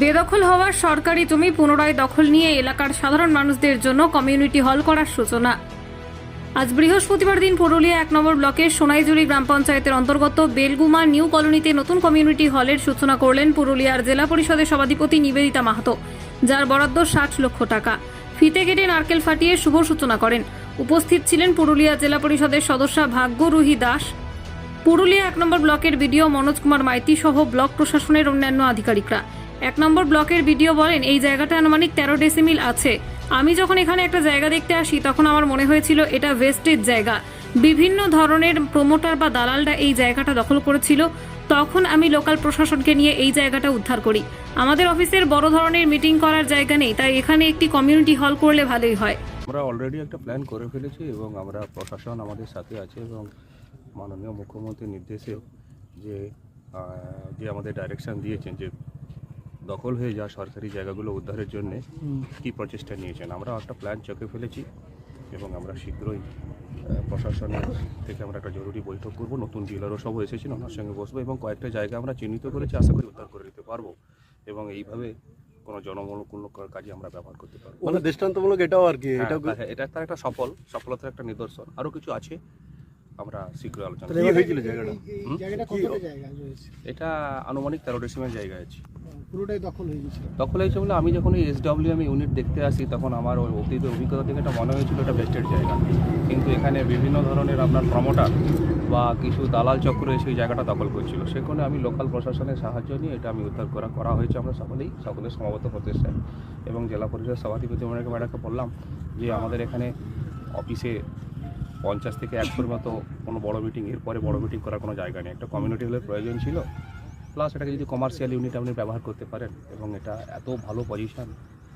বেদখল হওয়ার সরকারি জমি পুনরায় দখল নিয়ে এলাকার সাধারণ মানুষদের জন্য কমিউনিটি হল করার সূচনা। আজ বৃহস্পতিবার দিন পুরুলিয়া এক নম্বর ব্লকের সোনাইজুড়ি গ্রাম পঞ্চায়েতের অন্তর্গত বেলগুমা নিউ কলোনিতে নতুন কমিউনিটি হলের সূচনা করলেন পুরুলিয়ার জেলা পরিষদের সভাধিপতি নিবেদিতা মাহাতো, যার বরাদ্দ ষাট লক্ষ টাকা। ফিতে কেটে নারকেল ফাটিয়ে শুভ সূচনা করেন। উপস্থিত ছিলেন পুরুলিয়া জেলা পরিষদের সদস্যা ভাগ্যরুহি দাস। পুরুলিয়া এক নম্বর ব্লকের বিডিও মনোজ কুমার মাইতি সহ ব্লক প্রশাসনের অন্যান্য আধিকারিকরা। এক নম্বর ব্লকের বিডিও বলেন, এই জায়গাটা আনুমানিক তেরো ডেসিমিল আছে। আমি যখন এখানে একটা জায়গা দেখতে আসি, তখন আমার মনে হয়েছিল এটা ওয়েস্টেজ জায়গা। বিভিন্ন ধরনের প্রমোটার বা দালালরা এই জায়গাটা দখল করেছিল। তখন আমি লোকাল প্রশাসনকে নিয়ে এই জায়গাটা উদ্ধার করি। আমাদের অফিসের বড় ধরনের মিটিং করার জায়গা নেই, তাই এখানে একটি কমিউনিটি হল করলে ভালোই হয়। আমরা অলরেডি একটা প্ল্যান করে ফেলেছি এবং আমরা প্রশাসন আমাদের সাথে আছে এবং মাননীয় মুখ্যমন্ত্রীর নির্দেশে যে যে আমাদের ডাইরেকশন দিয়েছেন যে দখল হয়ে যাওয়া সরকারি জায়গাগুলো উদ্ধারের জন্য কী প্রচেষ্টা নিয়েছেন? আমরা একটা প্ল্যান চোখে ফেলেছি এবং আমরা শীঘ্রই প্রশাসনের থেকে আমরা একটা জরুরি বৈঠক করব। নতুন ডিলারও সব এসেছেন ওনার সঙ্গে বসবো এবং কয়েকটা জায়গা আমরা চিহ্নিত করেছি আশা করি উদ্ধার করে দিতে পারব এবং এইভাবে কোনো জনমূলক কাজে আমরা ব্যবহার করতে পারব। মানে দৃষ্টান্তমূলক এটাও আর কি হ্যাঁ, এটাও কি- হ্যাঁ, এটা তার একটা সফল সফলতার একটা নিদর্শন। আরও কিছু আছে আমরা শীঘ্রই আলোচনা হয়েছিল জায়গাটা? এটা আনুমানিক তেরো ডিসিমের জায়গা আছে। পুরোটাই দখল হয়ে গেছিল। দখল হয়েছে বলে আমি যখন এস ডাব্লিউ আমি ইউনিট দেখতে আসি, তখন আমার ওই অতীতের অভিজ্ঞতা থেকে এটা মনে হয়েছিল এটা বেস্টের জায়গা। কিন্তু এখানে বিভিন্ন ধরনের আপনার প্রমোটার বা কিছু দালাল চক্র এসে এই জায়গাটা দখল করছিল। সেখানে আমি লোকাল প্রশাসনের সাহায্য নিয়ে এটা আমি উদ্ধার করা করা হয়েছে আমরা সকলেই, সকলের সমাগত প্রচেষ্টায়। এবং জেলা পরিষদের সভাধিপতি ম্যাডামকে ম্যাডামকে বললাম যে আমাদের এখানে অফিসে পঞ্চাশ থেকে একশোর মতো কোনো বড় মিটিং এরপরে বড় মিটিং করার কোনো জায়গা নেই। একটা কমিউনিটি হলের প্রয়োজন ছিল। প্লাস এটাকে যদি কমার্শিয়াল ইউনিট আপনি ব্যবহার করতে পারেন এবং এটা এত ভালো পজিশন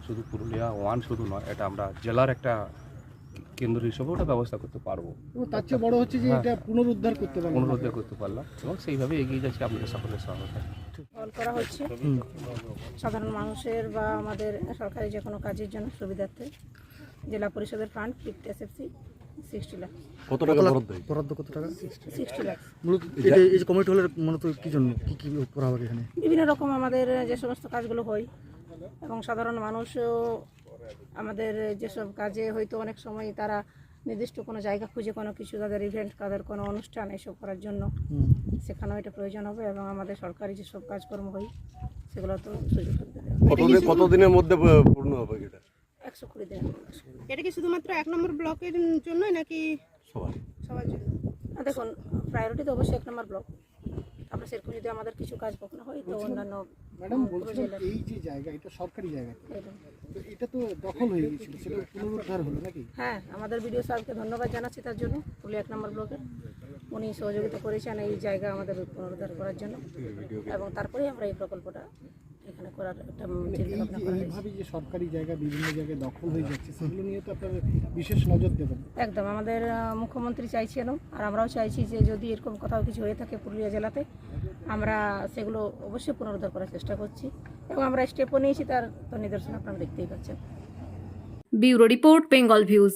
শুধু পুরুলিয়া ওয়ান শুধু নয় এটা আমরা জেলার একটা কেন্দ্র হিসেবে ওটা ব্যবস্থা করতে পারব। এবং তার চেয়ে বড় হচ্ছে যে হ্যাঁ। এটা পুনরুদ্ধার করতে পারবে অনুরোধ করতে পারলাম এবং সেইভাবে এগিয়ে যাচ্ছে আপনাদের সকলের সহায়তা কল করা হচ্ছে। সাধারণ মানুষের বা আমাদের সরকারি যে কোনো কাজের জন্য সুবিধার্থে জেলা পরিষদের fund fifty SFC sixty lakh কত টাকা বরাদ্দ বরাদ্দ কত টাকা? সিক্সটি লাখ মূলত এই এই যে কমিটি হলের মূলত কি জন্য কি কি করা হবে এখানে? বিভিন্ন রকম আমাদের যে সমস্ত কাজগুলো হয় এবং সাধারণ মানুষও আমাদের যেসব কাজে হয়তো অনেক সময় তারা নির্দিষ্ট কোনো জায়গা খুঁজে কোনো কিছু তাদের ইভেন্ট তাদের কোনো অনুষ্ঠান এসব করার জন্য সেখানেও এটা প্রয়োজন হবে এবং আমাদের সরকারি যেসব কাজকর্ম হয় সেগুলো তো সুযোগ কতদিনের মধ্যে পূর্ণ হবে এটা? একশো কুড়ি দিনের এটা কি শুধুমাত্র এক নম্বর ব্লকের জন্য নাকি সবার। জন্য? দেখুন প্রায়োরিটি তো অবশ্যই এক নম্বর ব্লক তারপরে সেরকম যদি আমাদের কিছু কাজ কখনো হয় তো অন্যান্য ম্যাডাম পুরো বলছিলাম জেলার এই যে জায়গা এটা সরকারি জায়গা তো। এটা তো দখল হয়ে গেছিল সেটা পুনরুদ্ধার হলো নাকি? হ্যাঁ আমাদের ধন্যবাদ জানাচ্ছি তার জন্য পুরুলিয়া এক নম্বর ব্লকের উনি সহযোগিতা করেছেন এই জায়গা আমাদের পুনরুদ্ধার করার জন্য। এবং তারপরেই আমরা এই প্রকল্পটা এখানে করার একটা করা হয়েছে। এইভাবে যে সরকারি জায়গা বিভিন্ন জায়গায় দখল হয়ে যাচ্ছে সেগুলো নিয়ে তো আপনারা বিশেষ নজর দেবেন। একদম আমাদের মুখ্যমন্ত্রী চাইছেন আর আমরাও চাইছি যে যদি এরকম কোথাও কিছু হয়ে থাকে পুরুলিয়া জেলাতে আমরা সেগুলো অবশ্যই পুনরুদ্ধার করার চেষ্টা করছি। এবং আমরা স্টেপও নিয়েছি তার তো নিদর্শন আপনারা দেখতেই পাচ্ছেন। Bureau report Bengal views.